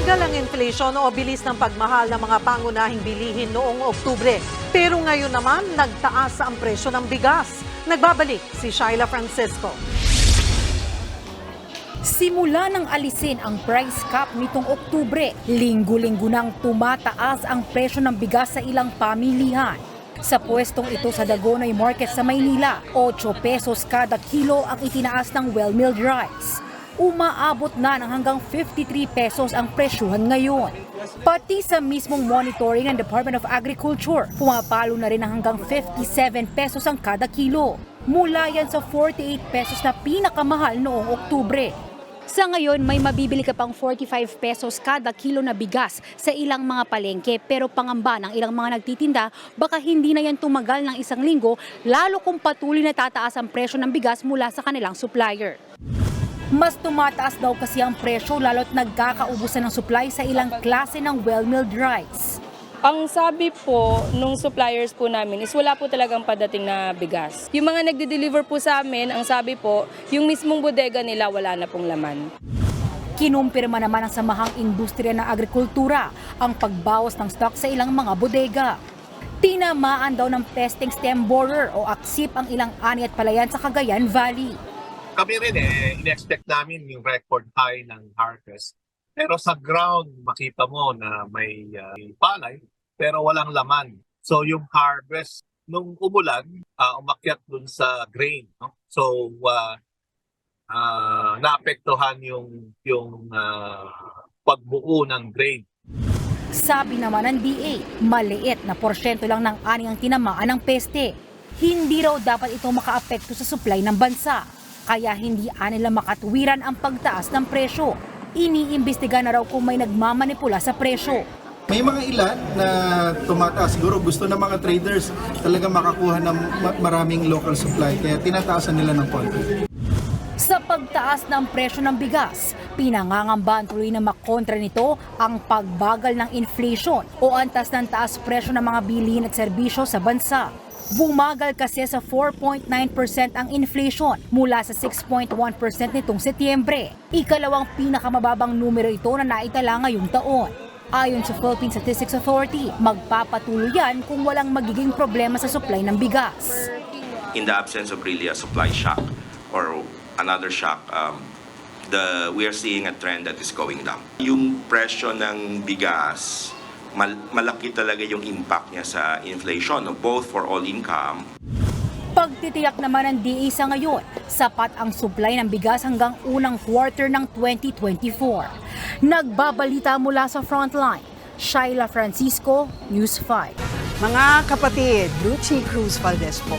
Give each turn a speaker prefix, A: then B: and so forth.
A: Bumagal ang inflation o bilis ng pagmahal ng mga pangunahing bilihin noong Oktubre. Pero ngayon naman, nagtaas ang presyo ng bigas. Nagbabalik si Shaila Francisco.
B: Simula nang alisin ang price cap nitong Oktubre, linggo-linggo nang tumataas ang presyo ng bigas sa ilang pamilihan. Sa pwestong ito sa Dagonoy Market sa Maynila, 8 pesos kada kilo ang itinaas ng well-milled rice. Umaabot na ng hanggang 53 pesos ang presyuhan ngayon. Pati sa mismong monitoring ng Department of Agriculture, pumapalo na rin ng hanggang 57 pesos ang kada kilo. Mula yan sa 48 pesos na pinakamahal noong Oktubre. Sa ngayon, may mabibili ka pang 45 pesos kada kilo na bigas sa ilang mga palengke pero pangamba ng ilang mga nagtitinda baka hindi na yan tumagal ng isang linggo lalo kung patuloy na tataas ang presyo ng bigas mula sa kanilang supplier. Mas tumataas daw kasi ang presyo lalo't nagkakaubusan ng supply sa ilang klase ng well-milled rice.
C: Ang sabi po nung suppliers po namin is wala po talagang padating na bigas. Yung mga nagde-deliver po sa amin, ang sabi po, yung mismong bodega nila wala na pong laman.
B: Kinumpirma naman ng samahang industriya ng agrikultura ang pagbawas ng stock sa ilang mga bodega. Tinamaan daw ng pesting stem borer o aksip ang ilang ani at palayan sa Cagayan Valley.
D: Kami rin eh, in-expect namin yung record high ng harvest. Pero sa ground, makita mo na may uh, palay, pero walang laman. So yung harvest, nung umulan, uh, umakyat dun sa grain. No? So uh, uh, naapektuhan yung, yung uh, pagbuo ng grain.
B: Sabi naman ng DA, maliit na porsyento lang ng ani ang tinamaan ng peste. Hindi raw dapat ito makaapekto sa supply ng bansa. Kaya hindi anila makatuwiran ang pagtaas ng presyo. Iniimbestiga na raw kung may nagmamanipula sa presyo.
E: May mga ilan na tumataas. Siguro gusto ng mga traders talaga makakuha ng ma- maraming local supply. Kaya tinataasan nila ng konti.
B: Sa pagtaas ng presyo ng bigas, pinangangambahan tuloy na makontra nito ang pagbagal ng inflation o antas ng taas presyo ng mga bilihin at serbisyo sa bansa. Bumagal kasi sa 4.9% ang inflation mula sa 6.1% nitong Setyembre. Ikalawang pinakamababang numero ito na naitala ngayong taon. Ayon sa Philippine Statistics Authority, magpapatuloy yan kung walang magiging problema sa supply ng bigas.
F: in the absence of really a supply shock or another shock, um, the we are seeing a trend that is going down. Yung presyo ng bigas, mal- malaki talaga yung impact niya sa inflation, no? both for all income
B: Pagtitiyak naman ng DA sa ngayon, sapat ang supply ng bigas hanggang unang quarter ng 2024. Nagbabalita mula sa frontline, Shaila Francisco, News 5.
G: Mga kapatid, Lucy Cruz Valdez po,